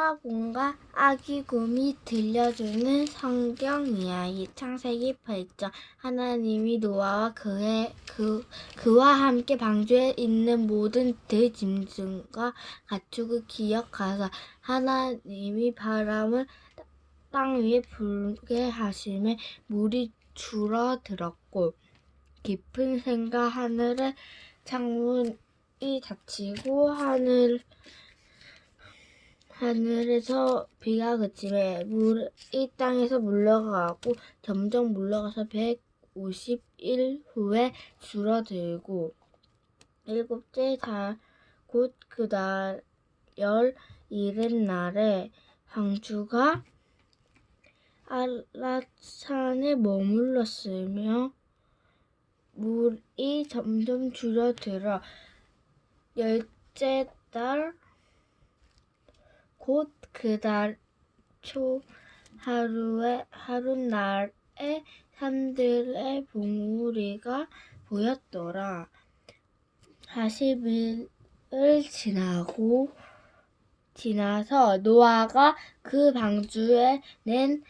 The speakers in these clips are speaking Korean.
꼬마곰과 아기곰이 들려주는 성경 이야기. 창세기 8장. 하나님이 노아와 그의 그 그와 함께 방주에 있는 모든 들짐승과 가축을 기억하사 하나님이 바람을 땅 위에 불게 하심에 물이 줄어들었고 깊은 샘과 하늘의 창문이 닫히고 하늘 하늘에서 비가 그치매 물 이 땅에서 물러가고 점점 물러가서 150일 후에 줄어들고 일곱째 달곧 그달 열 일흔 날에 방주가 아라산에 머물렀으며 물이 점점 줄어들어 열째 달 곧 그달 초 하루에 하룻날에 산들의 봉우리가 보였더라. 40일을 지나고 지나서 노아가 그 방주에 낸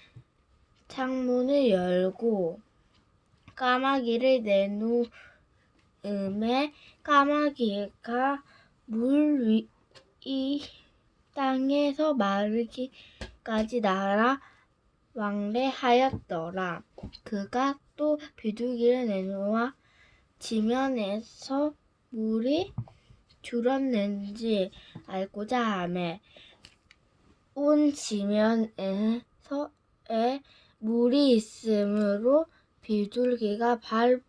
창문을 열고 까마귀를 내놓음에 까마귀가 물 위 땅에서 마르기까지 날아 왕래하였더라. 그가 또 비둘기를 내놓아 지면에서 물이 줄었는지 알고자 하매 온 지면에서에 물이 있으므로 비둘기가 발풋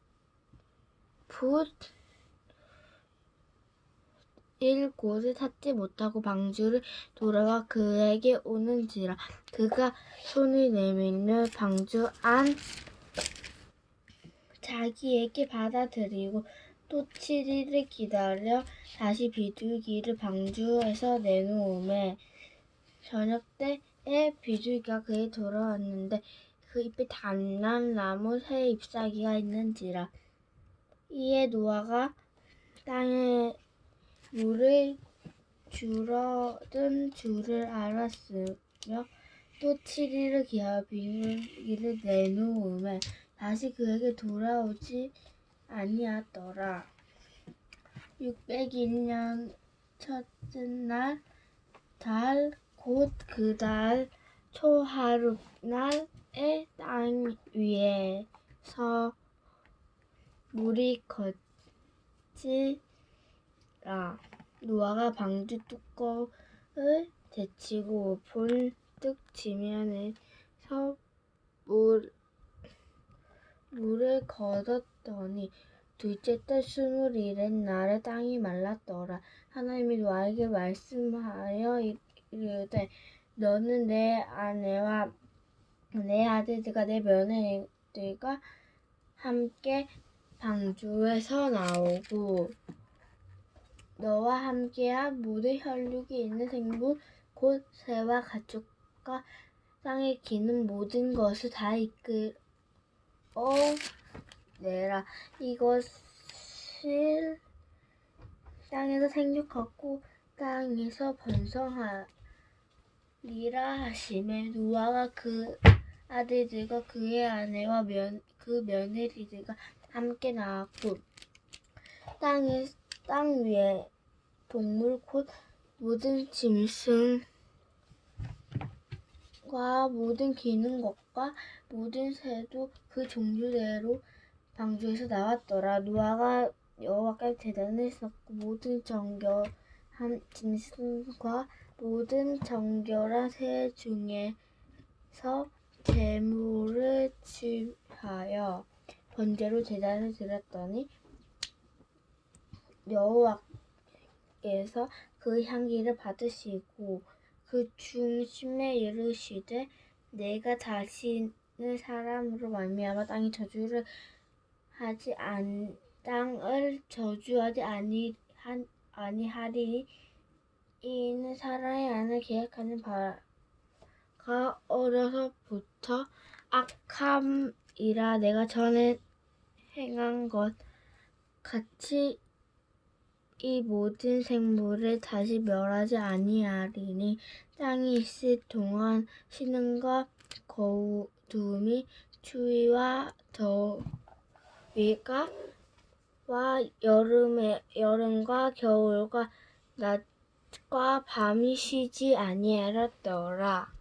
일 곳을 찾지 못하고 방주를 돌아와 그에게 오는지라. 그가 손을 내밀며 방주 안 자기에게 받아들이고 또 7일을 기다려 다시 비둘기를 방주에서 내놓음에 저녁 때에 비둘기가 그에 돌아왔는데 그 잎에 단난 나무 새 잎사귀가 있는지라. 이에 노아가 땅에 물을 줄어든 줄을 알았으며 또 7일을 기하여 비둘기를 내놓음에 다시 그에게 돌아오지 아니하더라. 601년 첫째 날 달 곧 그 달 초하루 날에 땅 위에서 물이 걷지 라 노아가 방주 뚜껑을 제치고 본뜩 지면에 서 물 물을 걷었더니 둘째 달 스물일의 날에 땅이 말랐더라. 하나님이 노아에게 말씀하여 이르되 너는 내 아내와 내 아들들과 내 며느리들과 함께 방주에서 나오고 너와 함께한 모든 혈육이 있는 생물 곧 새와 가축과 땅에 기는 모든 것을 다 이끌어 내라. 이것을 땅에서 생육하고 땅에서 번성하리라 하심에 노아가 그 아들들과 그의 아내와 면, 그 며느리들과 함께 나왔고 땅에 땅 위에 동물 곧 모든 짐승과 모든 기는 것과 모든 새도 그 종류대로 방주에서 나왔더라. 노아가 여호와께 대단했었고 모든 정결한 짐승과 모든 정결한 새 중에서 재물을 취하여 번제로 제단을 드렸더니 여호와 께서 그 향기를 받으시고 그 중심에 이르시되 내가 자신을 사람으로 말미암아 땅이 저주를 하지 안 땅을 저주하지 아니 한 아니하리니 이는 사람의 안을 계획하는 바가 어려서부터 악함이라 내가 전에 행한 것 같이 이 모든 생물을 다시 멸하지 아니하리니 땅이 있을 동안 신음과 거두음이 추위와 더위가 와 여름에 여름과 겨울과 낮과 밤이 쉬지 아니하였더라.